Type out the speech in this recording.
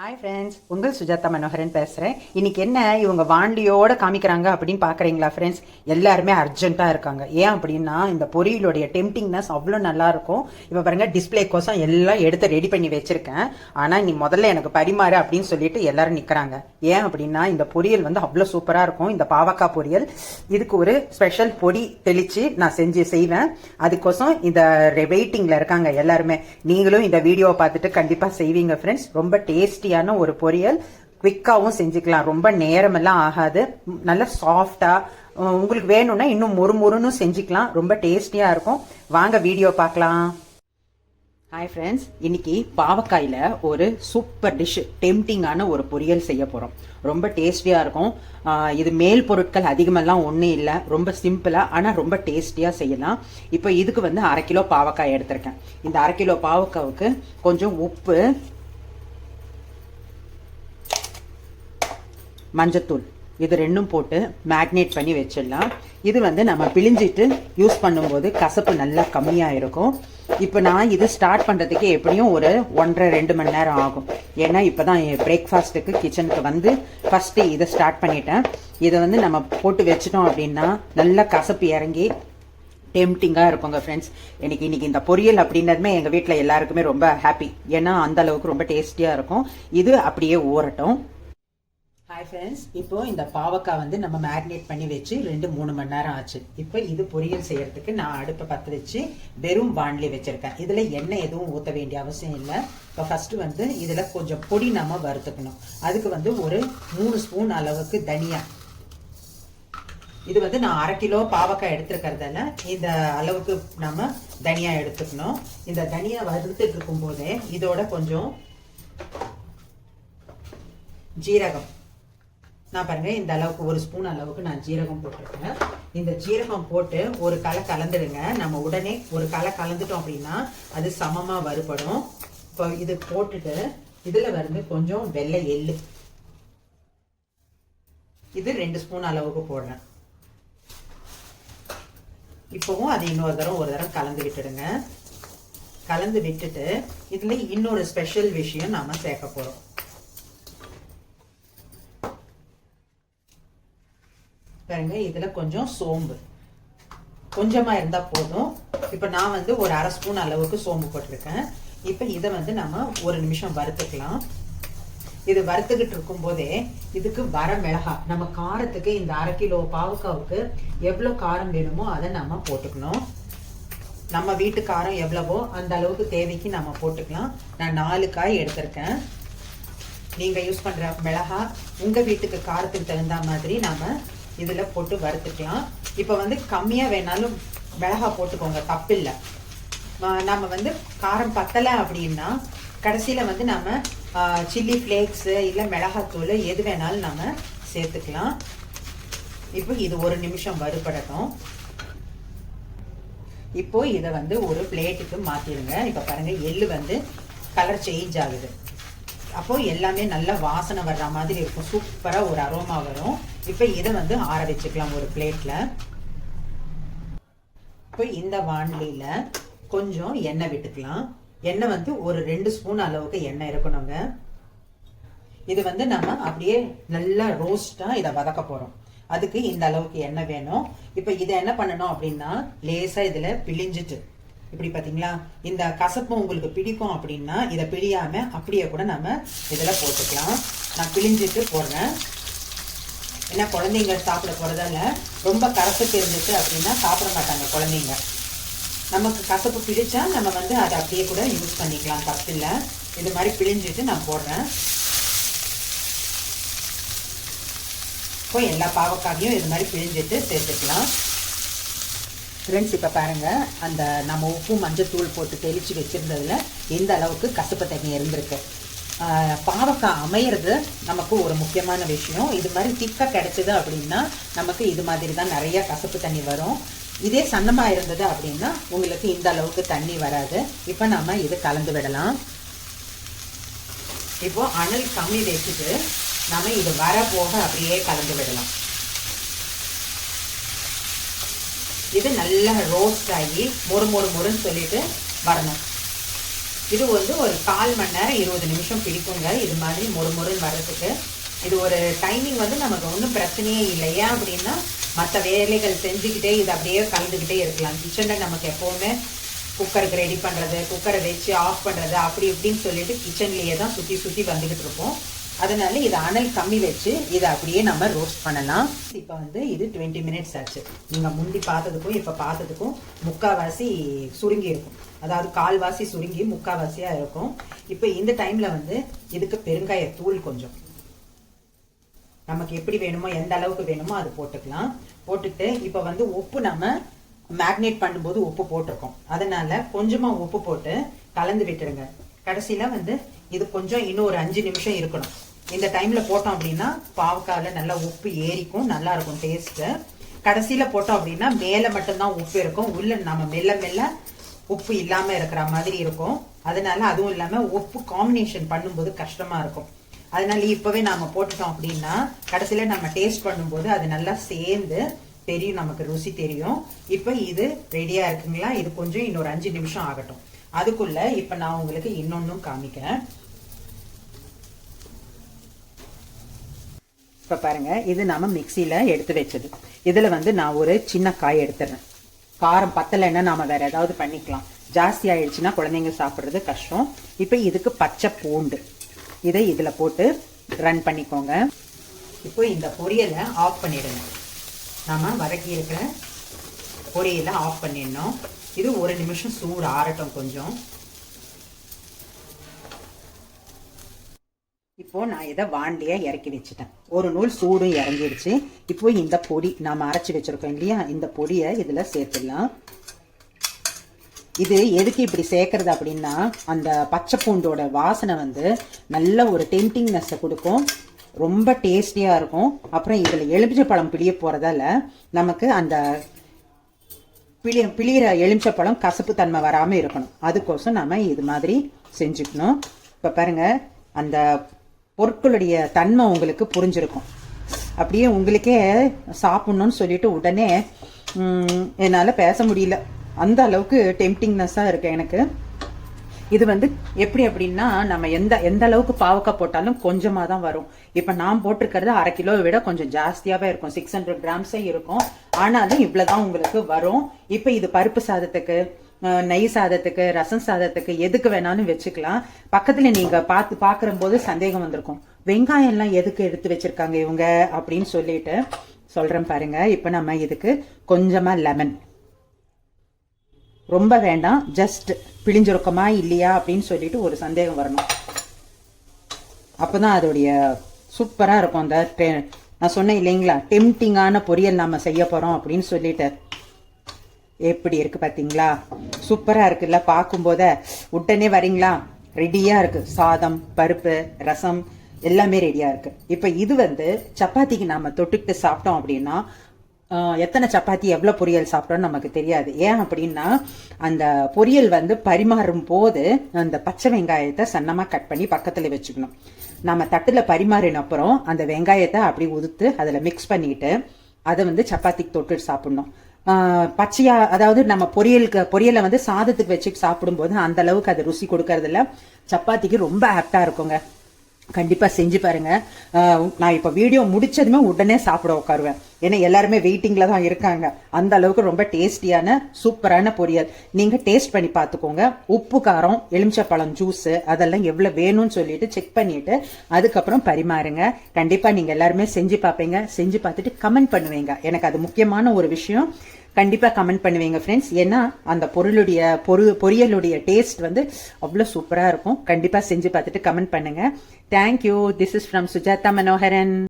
Hi friends உங்கள் சுஜாதா மனோகரன் பேசுகிறேன் இன்றைக்கி என்ன இவங்க வாண்டியோட காமிக்கிறாங்க அப்படின்னு பார்க்குறீங்களா ஃப்ரெண்ட்ஸ் எல்லாருமே அர்ஜென்ட்டாக இருக்காங்க. ஏன் அப்படின்னா இந்த பொரியலுடைய டெம்டிங்னஸ் அவ்வளோ நல்லாயிருக்கும் இப்போ பாருங்கள் டிஸ்பிளே கோசம் எல்லாம் எடுத்து ரெடி பண்ணி வச்சுருக்கேன். ஆனால் நீ முதல்ல எனக்கு பரிமாறு அப்படின்னு சொல்லிட்டு எல்லாரும் நிற்கிறாங்க ஏன் அப்படின்னா இந்த பொரியல் வந்து அவ்வளோ சூப்பராக இருக்கும். இந்த பாவக்காய் பொரியல் இதுக்கு ஒரு ஸ்பெஷல் பொடி தெளித்து நான் செஞ்சு செய்வேன். அதுக்கோசம் இந்த வெயிட்டிங்கில் இருக்காங்க எல்லாருமே. நீங்களும் இந்த வீடியோவை பார்த்துட்டு கண்டிப்பாக செய்வீங்க ஃப்ரெண்ட்ஸ் ரொம்ப டேஸ்டியான ஒரு பொரியல். குவிக்காகவும் செஞ்சுக்கலாம். ரொம்ப நேரமெல்லாம் ஆகாது. நல்லா சாஃப்டாக உங்களுக்கு வேணும்னா இன்னும் மொறு மொறுன்னு செஞ்சுக்கலாம். ரொம்ப டேஸ்டியாக இருக்கும். வாங்க வீடியோ பார்க்கலாம். ஹாய் ஃப்ரெண்ட்ஸ் இன்னைக்கு பாவக்காயில் ஒரு சூப்பர் டிஷ் டெம்டிங்கான ஒரு பொரியல் செய்ய போகிறோம் ரொம்ப டேஸ்டியாக இருக்கும். இது மேல் பொருட்கள் அதிகமெல்லாம் ஒன்றும் இல்லை. ரொம்ப சிம்பிளாக ஆனால் ரொம்ப டேஸ்டியாக செய்யலாம். இப்போ இதுக்கு வந்து அரை கிலோ பாவக்காய் எடுத்திருக்கேன். இந்த அரை கிலோ பாவக்காவுக்கு கொஞ்சம் உப்பு மஞ்சத்தூள். இது ரெண்டும் போட்டு மேக்னேட் பண்ணி வச்சிடலாம். இது வந்து நம்ம பிழிஞ்சிட்டு யூஸ் பண்ணும்போது கசப்பு நல்லா கம்மியாக இருக்கும். இப்போ நான் இது ஸ்டார்ட் பண்ணுறதுக்கு எப்படியும் ஒரு ஒன்றரை ரெண்டு மணி நேரம் ஆகும். ஏன்னா இப்போ தான் பிரேக்ஃபாஸ்ட்டுக்கு கிச்சனுக்கு வந்து ஃபஸ்ட்டு இதை ஸ்டார்ட் பண்ணிட்டேன். இதை வந்து நம்ம போட்டு வச்சிட்டோம் அப்படின்னா நல்லா கசப்பு இறங்கி டெம்டிங்காக இருக்குங்க ஃப்ரெண்ட்ஸ் எனக்கு இன்னைக்கு இந்த பொரியல் அப்படின்னதுமே எங்கள் வீட்டில் எல்லாருக்குமே ரொம்ப ஹாப்பி ஏன்னா அந்த அளவுக்கு ரொம்ப டேஸ்டியாக இருக்கும். இது அப்படியே ஊறட்டும். ஹாய் ஃப்ரெண்ட்ஸ் இப்போ இந்த பாவக்காய் வந்து நம்ம மேரினேட் பண்ணி வச்சு ரெண்டு மூணு மணி நேரம் ஆச்சு. இப்போ இது பொரியல் செய்யறதுக்கு நான் அடுப்பை பற்ற வச்சு வெறும் வாண்லி வச்சிருக்கேன். இதில் எண்ணெய் எதுவும் ஊற்ற வேண்டிய அவசியம் இல்லை. இப்போ ஃபர்ஸ்ட் வந்து இதில் கொஞ்சம் பொடி நம்ம வறுத்துக்கணும். அதுக்கு வந்து ஒரு மூணு ஸ்பூன் அளவுக்கு தனியா இது வந்து நான் அரை கிலோ பாவக்காய் எடுத்துருக்கறதால இந்த அளவுக்கு நம்ம தனியா எடுத்துக்கணும். இந்த தனியா வறுத்துட்டு இருக்கும் போதே இதோட கொஞ்சம் ஜீரகம். நான் பாருங்க இந்த அளவுக்கு ஒரு ஸ்பூன் அளவுக்கு நான் ஜீரகம் போட்டிருக்கேன். இந்த ஜீரகம் போட்டு ஒரு களை கலந்துடுங்க. நம்ம உடனே ஒரு களை கலந்துட்டோம் அப்படின்னா அது சமமாக வறுபடும். இப்போ இது போட்டுட்டு இதில் வந்து கொஞ்சம் வெள்ளை எள்ளு. இது ரெண்டு ஸ்பூன் அளவுக்கு போடுறேன். இப்போவும் அது இன்னொரு தரம் ஒரு தரம் கலந்து விட்டுடுங்க. கலந்து விட்டுட்டு இதில் இன்னொரு ஸ்பெஷல் விஷயம் நாம சேர்க்க போகிறோம் பாருங்க இதில் கொஞ்சம் சோம்பு. கொஞ்சமாக இருந்தால் போதும். இப்போ நான் வந்து ஒரு அரை ஸ்பூன் அளவுக்கு சோம்பு போட்டிருக்கேன். இப்போ இதை வந்து நம்ம ஒரு நிமிஷம் வறுத்துக்கலாம். இது வறுத்துக்கிட்டு இருக்கும் போதே இதுக்கு வர மிளகா நம்ம காரத்துக்கு இந்த அரை கிலோ பாவக்காவுக்கு எவ்வளோ காரம் வேணுமோ அதை நம்ம போட்டுக்கணும். நம்ம வீட்டு காரம் எவ்வளவோ அந்த அளவுக்கு தேவைக்கு நம்ம போட்டுக்கலாம். நான் நாலு காய் எடுத்திருக்கேன். நீங்கள் யூஸ் பண்ணுற மிளகா உங்கள் வீட்டுக்கு காரத்துக்கு தகுந்த மாதிரி நம்ம இதில் போட்டு வறுத்துக்கலாம். இப்போ வந்து கம்மியாக வேணாலும் மிளகா போட்டுக்கோங்க தப்பில்லை. நம்ம வந்து காரம் பத்தலை அப்படின்னா கடைசியில் வந்து நம்ம சில்லி ஃப்ளேக்ஸு இல்லை மிளகாத்தூள் எது வேணாலும் நம்ம சேர்த்துக்கலாம். இப்போ இது ஒரு நிமிஷம் வறுபடட்டும். இப்போ இதை வந்து ஒரு பிளேட்டுக்கு மாற்றிடுங்க இப்போ பாருங்கள் எள்ளு வந்து கலர் சேஞ்ச் ஆகுது. அப்போ எல்லாமே நல்ல வாசனை வர்ற மாதிரி இருக்கும். சூப்பரா ஒரு அரோமா வரும். இப்போ இதை வந்து ஆற வச்சுக்கலாம் ஒரு பிளேட்ல இப்போ இந்த வாண்லியில கொஞ்சம் எண்ணெய் விட்டுக்கலாம். எண்ணெய் வந்து ஒரு ரெண்டு ஸ்பூன் அளவுக்கு எண்ணெய் இருக்கணுங்க. இது வந்து நம்ம அப்படியே நல்லா ரோஸ்டா இதை வதக்க போறோம். அதுக்கு இந்த அளவுக்கு எண்ணெய் வேணும். இப்போ இதை என்ன பண்ணணும் அப்படின்னா லேசா இதுல பிழிஞ்சிட்டு இப்படி பார்த்தீங்களா இந்த கசப்பு உங்களுக்கு பிடிக்கும் அப்படின்னா இதை பிழியாம அப்படியே கூட நம்ம இதில் போட்டுக்கலாம். நான் பிழிஞ்சிட்டு போடுறேன். ஏன்னா குழந்தைங்க சாப்பிட போகிறதால ரொம்ப கசப்பு இருந்துச்சு அப்படின்னா சாப்பிட மாட்டாங்க குழந்தைங்க. நமக்கு கசப்பு பிடிச்சா நம்ம வந்து அதை அப்படியே கூட யூஸ் பண்ணிக்கலாம். தப்பு இல்லை. இது மாதிரி பிழிஞ்சிட்டு நான் போடுறேன். இப்போ எல்லா பாவக்காயும் இது மாதிரி பிழிஞ்சிட்டு சேர்த்துக்கலாம். ஃப்ரெண்ட்ஸ் இப்போ பாருங்க அந்த நம்ம உப்பு மஞ்சத்தூள் போட்டு தெளித்து வச்சிருந்ததுல எந்த அளவுக்கு கசப்பு தண்ணி இருந்திருக்கு? பாவக்காய் அமையிறது நமக்கு ஒரு முக்கியமான விஷயம். இது மாதிரி திக்காக கிடச்சிது அப்படின்னா நமக்கு இது மாதிரி தான் நிறைய கசப்பு தண்ணி வரும். இதே சன்னமாக இருந்தது அப்படின்னா உங்களுக்கு இந்த அளவுக்கு தண்ணி வராது. இப்போ நம்ம இது கலந்து விடலாம். இப்போ அனல் கம்மி வச்சுட்டு நம்ம இது வர போக அப்படியே கலந்து விடலாம். இது நல்லா ரோஸ்ட் ஆகி மொறு மொறு மொறுன்னு சொல்லிட்டு வரணும். இது வந்து ஒரு கால் மணி நேரம் இருபது நிமிஷம் பிடிக்குங்க. இது மாதிரி மொறு மொறுன்னு வர்றதுக்கு. இது ஒரு டைமிங் வந்து நமக்கு ஒன்றும் பிரச்சனையே இல்லை. ஏன் அப்படின்னா மற்ற வேலைகள் செஞ்சுக்கிட்டே இது அப்படியே கலந்துக்கிட்டே இருக்கலாம். கிச்சனில் நமக்கு எப்போவுமே குக்கருக்கு ரெடி பண்ணுறது குக்கரை வச்சு ஆஃப் பண்ணுறது அப்படி இப்படின்னு சொல்லிட்டு கிச்சன்லேயே தான் சுற்றி சுற்றி வந்துக்கிட்டு இருப்போம். அதனால இதை அனல் கம்மி வச்சு இதை அப்படியே நம்ம ரோஸ்ட் பண்ணலாம். இப்போ வந்து இது டுவெண்ட்டி மினிட்ஸ் ஆச்சு. நீங்கள் முந்தி பார்த்ததுக்கும் இப்போ பார்த்ததுக்கும் முக்கால்வாசி சுருங்கி இருக்கும். அதாவது கால்வாசி சுருங்கி முக்கால்வாசியாக இருக்கும். இப்போ இந்த டைமில் வந்து இதுக்கு பெருங்காய தூள் கொஞ்சம். நமக்கு எப்படி வேணுமோ எந்த அளவுக்கு வேணுமோ அது போட்டுக்கலாம். போட்டுட்டு இப்போ வந்து உப்பு நம்ம மேக்னேட் பண்ணும்போது உப்பு போட்டிருக்கோம். அதனால கொஞ்சமாக உப்பு போட்டு கலந்து விட்டுருங்க. கடைசியில வந்து இது கொஞ்சம் இன்னும் ஒரு அஞ்சு நிமிஷம் இருக்கணும். இந்த டைம்ல போட்டோம் அப்படின்னா பாவக்காயில நல்லா உப்பு ஏறிக்கும் நல்லா இருக்கும் டேஸ்ட்டு கடைசியில போட்டோம் அப்படின்னா மேலே மட்டும்தான் உப்பு இருக்கும். உள்ள நம்ம மெல்ல மெல்ல உப்பு இல்லாம இருக்கிற மாதிரி இருக்கும். அதனால அதுவும் இல்லாம உப்பு காம்பினேஷன் பண்ணும்போது கஷ்டமா இருக்கும். அதனால இப்பவே நாம போட்டுட்டோம் அப்படின்னா கடைசியில நம்ம டேஸ்ட் பண்ணும்போது அது நல்லா சேர்ந்து தெரியும் நமக்கு ருசி தெரியும். இப்போ இது ரெடியா இருக்குங்களா? இது கொஞ்சம் இன்னொரு அஞ்சு நிமிஷம் ஆகட்டும். அதுக்குள்ள இப்ப நான் உங்களுக்கு இன்னொன்னும் காமிக்கிறேன். இப்போ பாருங்கள் இது நாம் மிக்சியில் எடுத்து வச்சது. இதில் வந்து நான் ஒரு சின்ன காய் எடுத்துடுறேன் காரம் பத்தலைன்னா நாம் வேறு ஏதாவது பண்ணிக்கலாம். ஜாஸ்தி ஆயிடுச்சுன்னா குழந்தைங்க சாப்பிட்றது கஷ்டம். இப்போ இதுக்கு பச்சை பூண்டு. இதை இதில் போட்டு ரன் பண்ணிக்கோங்க. இப்போ இந்த பொரியலை ஆஃப் பண்ணிடுங்க. நாம் வதக்கி இருக்கிற பொரியலை ஆஃப் பண்ணிடணும். இது ஒரு நிமிஷம் சூடு ஆறட்டும் கொஞ்சம். இப்போ நான் இதை வாண்டியா இறக்கி வச்சுட்டேன். ஒரு நூல் சூடும் இறங்கிடுச்சு. இப்போ இந்த பொடி நாம அரைச்சி வச்சிருக்கோம் இல்லையா? இந்த பொடியை இதுல சேர்த்துடலாம். இது எதுக்கு இப்படி சேர்க்கறது அப்படின்னா அந்த பச்சை பூண்டோட வாசனை வந்து நல்ல ஒரு டெம்டிங்னஸை கொடுக்கும். ரொம்ப டேஸ்டியா இருக்கும். அப்புறம் இதுல எலுமிச்சை பழம் பிழிய போறதால நமக்கு அந்த பிளி பிழியிற எலுமிச்சை பழம் கசப்பு தன்மை வராம இருக்கணும். அதுக்கோசம் நம்ம இது மாதிரி செஞ்சுக்கணும். இப்ப பாருங்க அந்த பொருட்களுடைய தன்மை உங்களுக்கு புரிஞ்சிருக்கும். அப்படியே உங்களுக்கே சாப்பிட்ணுன்னு சொல்லிட்டு உடனே என்னால் பேச முடியல. அந்த அளவுக்கு டெம்டிங்னஸ்ஸாக இருக்கு எனக்கு. இது வந்து எப்படி அப்படின்னா நம்ம எந்த எந்த அளவுக்கு பாவக்காய் போட்டாலும் கொஞ்சமாக தான் வரும். இப்போ நான் போட்டிருக்கிறது அரை கிலோவை விட கொஞ்சம் ஜாஸ்தியாகவே இருக்கும். சிக்ஸ் ஹண்ட்ரட் கிராம்ஸே இருக்கும். ஆனாலும் இவ்வளோ தான் உங்களுக்கு வரும். இப்போ இது பருப்பு சாதத்துக்கு நெய் சாதத்துக்கு ரசம் சாதத்துக்கு எதுக்கு வேணாலும் வச்சுக்கலாம். பக்கத்தில் நீங்கள் பார்த்து பார்க்குறம்போது சந்தேகம் வந்திருக்கும். வெங்காயம் எல்லாம் எதுக்கு எடுத்து வச்சிருக்காங்க இவங்க அப்படின்னு சொல்லிட்டு சொல்றேன் பாருங்க. இப்போ நம்ம இதுக்கு கொஞ்சமா லெமன் ரொம்ப வேண்டாம் ஜஸ்ட் பிழிஞ்சிருக்கமா இல்லையா அப்படின்னு சொல்லிட்டு ஒரு சந்தேகம் வரணும். அப்பதான் அதோடைய சூப்பரா இருக்கும் அந்த டெ- நான் சொன்னேன் இல்லைங்களா? டெம்டிங்கான பொரியல் நாம செய்ய போறோம் அப்படின்னு சொல்லிட்டு. எப்படி இருக்கு பார்த்தீங்களா சூப்பராக இருக்குல்ல பார்க்கும்போத. உடனே வரீங்களா? ரெடியாக இருக்கு. சாதம் பருப்பு ரசம் எல்லாமே ரெடியாக இருக்கு. இப்போ இது வந்து சப்பாத்திக்கு நாம் தொட்டுக்கிட்டு சாப்பிட்டோம் அப்படின்னா எத்தனை சப்பாத்தி எவ்வளோ பொரியல் சாப்பிட்டோம்னு நமக்கு தெரியாது. ஏன் அப்படின்னா அந்த பொரியல் வந்து பரிமாறும் போது அந்த பச்சை வெங்காயத்தை சன்னமாக கட் பண்ணி பக்கத்தில் வச்சுக்கணும். நம்ம தட்டில் பரிமாறின அப்புறம் அந்த வெங்காயத்தை அப்படி உதுத்து அதில் மிக்ஸ் பண்ணிட்டு அதை வந்து சப்பாத்திக்கு தொட்டு சாப்பிடணும். பச்சையா அதாவது நம்ம பொரியலுக்கு பொரியலை வந்து சாதத்துக்கு வச்சு சாப்பிடும்போது அந்த அளவுக்கு அது ருசி கொடுக்கறதில்ல. சப்பாத்திக்கு ரொம்ப ஆப்டா இருக்குங்க. கண்டிப்பாக செஞ்சு பாருங்க. நான் இப்போ வீடியோ முடிச்சதுமே உடனே சாப்பிட உட்காருவேன். ஏன்னா எல்லாருமே வெயிட்டிங்கில் தான் இருக்காங்க. அந்த அளவுக்கு ரொம்ப டேஸ்டியான சூப்பரான பொரியல். நீங்கள் டேஸ்ட் பண்ணி பார்த்துக்கோங்க உப்பு காரம் எலுமிச்சப்பழம் ஜூஸு அதெல்லாம் எவ்வளோ வேணும்னு சொல்லிட்டு செக் பண்ணிட்டு அதுக்கப்புறம் பரிமாறுங்க. கண்டிப்பாக நீங்கள் எல்லாருமே செஞ்சு பார்ப்பீங்க செஞ்சு பார்த்துட்டு கமெண்ட் பண்ணுவீங்க. எனக்கு அது முக்கியமான ஒரு விஷயம். கண்டிப்பாக கமெண்ட் பண்ணுவீங்க ஃப்ரெண்ட்ஸ் ஏன்னா அந்த பொருளுடைய பொரு பொரியலுடைய டேஸ்ட் வந்து அவ்வளோ சூப்பராக இருக்கும். கண்டிப்பாக செஞ்சு பார்த்துட்டு கமெண்ட் பண்ணுங்கள் thank you this is from Sujatha Manoharan